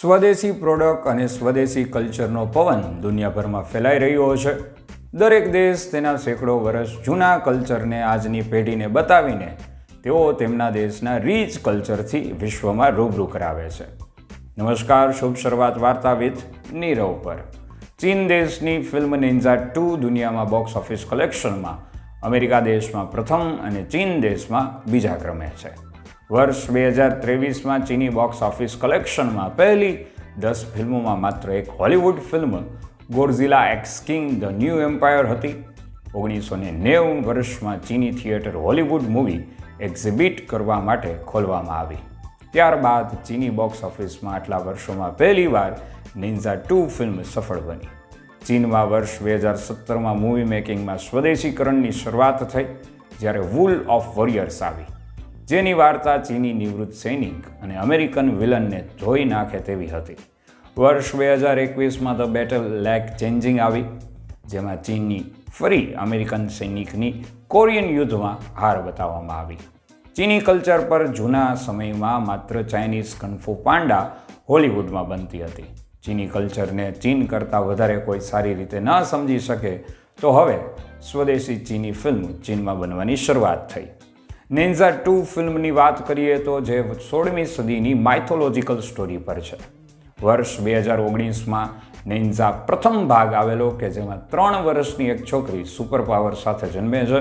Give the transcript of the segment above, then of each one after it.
સ્વદેશી પ્રોડક્ટ અને સ્વદેશી કલ્ચરનો પવન દુનિયાભરમાં ફેલાઈ રહ્યો છે. દરેક દેશ તેના સેંકડો વર્ષ જૂના કલ્ચરને આજની પેઢીને બતાવીને તેઓ તેમના દેશના રીચ કલ્ચરથી વિશ્વમાં રૂબરૂ કરાવે છે. નમસ્કાર, શુભ શરૂઆત વાર્તા વિથ નીરવ પર. ચીન દેશની ફિલ્મ નિન્ઝા ટુ દુનિયામાં બોક્સ ઓફિસ કલેક્શનમાં અમેરિકા દેશમાં પ્રથમ અને ચીન દેશમાં બીજા ક્રમે છે. વર્ષ બે હજાર ત્રેવીસમાં ચીની બોક્સ ઓફિસ કલેક્શનમાં પહેલી દસ ફિલ્મોમાં માત્ર એક Hollywood film Godzilla x king the new empire હતી. ઓગણીસો ને નેવું વર્ષમાં ચીની થિયેટર હોલિવૂડ મૂવી એક્ઝિબિટ કરવા માટે ખોલવામાં આવી. ત્યારબાદ ચીની બોક્સ ઓફિસમાં આટલા વર્ષોમાં પહેલીવાર નિન્ઝા ટુ ફિલ્મ સફળ બની. ચીનમાં વર્ષ બે હજાર સત્તરમાં મૂવી મેકિંગમાં સ્વદેશીકરણની શરૂઆત થઈ, જ્યારે વૂલ ઓફ વોરિયર્સ આવી. જેની વાર્તા ચીની નિવૃત્ત સૈનિક અને અમેરિકન વિલનને ધોઈ નાખે તેવી હતી. વર્ષ બે હજાર એકવીસમાં ધ બેટલ લેક ચેન્જિંગ આવી, જેમાં ચીનની ફરી અમેરિકન સૈનિકની કોરિયન યુદ્ધમાં હાર બતાવવામાં આવી. ચીની કલ્ચર પર જૂના સમયમાં માત્ર ચાઇનીઝ કન્ફુ પાંડા હોલિવૂડમાં બનતી હતી. ચીની કલ્ચરને ચીન કરતાં વધારે કોઈ સારી રીતે ન સમજી શકે તો હવે સ્વદેશી ચીની ફિલ્મ ચીનમાં બનવાની શરૂઆત થઈ. નેન્ઝા ટુ ફિલ્મની વાત કરીએ તો જે સોળમી સદીની માઇથોલોજીકલ સ્ટોરી પર છે. વર્ષ બે હજાર ઓગણીસમાં નેન્ઝા પ્રથમ ભાગ આવેલો કે જેમાં ત્રણ વર્ષની એક છોકરી સુપર પાવર સાથે જન્મે છે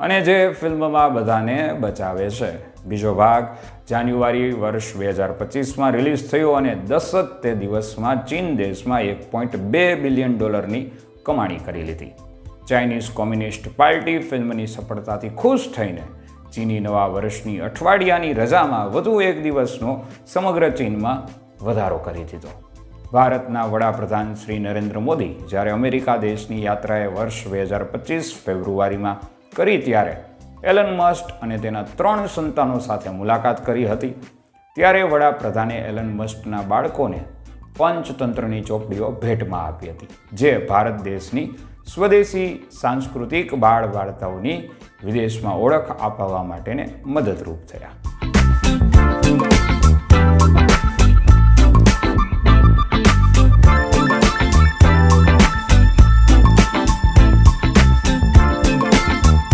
અને જે ફિલ્મમાં બધાને બચાવે છે. બીજો ભાગ જાન્યુઆરી વર્ષ બે હજાર પચીસમાં રિલીઝ થયો અને દસ જ તે દિવસમાં ચીન દેશમાં એક પોઈન્ટ બે બિલિયન ડોલરની કમાણી કરી લીધી. ચાઇનીઝ કોમ્યુનિસ્ટ પાર્ટી ફિલ્મની સફળતાથી ખુશ થઈને ચીની નવા વર્ષની અઠવાડિયાની રજામાં વધુ એક દિવસનો સમગ્ર ચીનમાં વધારો કરી દીધો. ભારતના વડાપ્રધાન શ્રી નરેન્દ્ર મોદી જ્યારે અમેરિકા દેશની યાત્રાએ વર્ષ બે હજાર પચીસ ફેબ્રુઆરીમાં કરી ત્યારે એલન મસ્ટ અને તેના ત્રણ સંતાનો સાથે મુલાકાત કરી હતી, ત્યારે વડાપ્રધાને એલન મસ્ટના બાળકોને પંચતંત્રની ચોપડીઓ ભેટમાં આપી હતી, જે ભારત દેશની સ્વદેશી સાંસ્કૃતિક બાળ વાર્તાઓની વિદેશમાં ઓળખ અપાવવા માટેને મદદરૂપ થયા.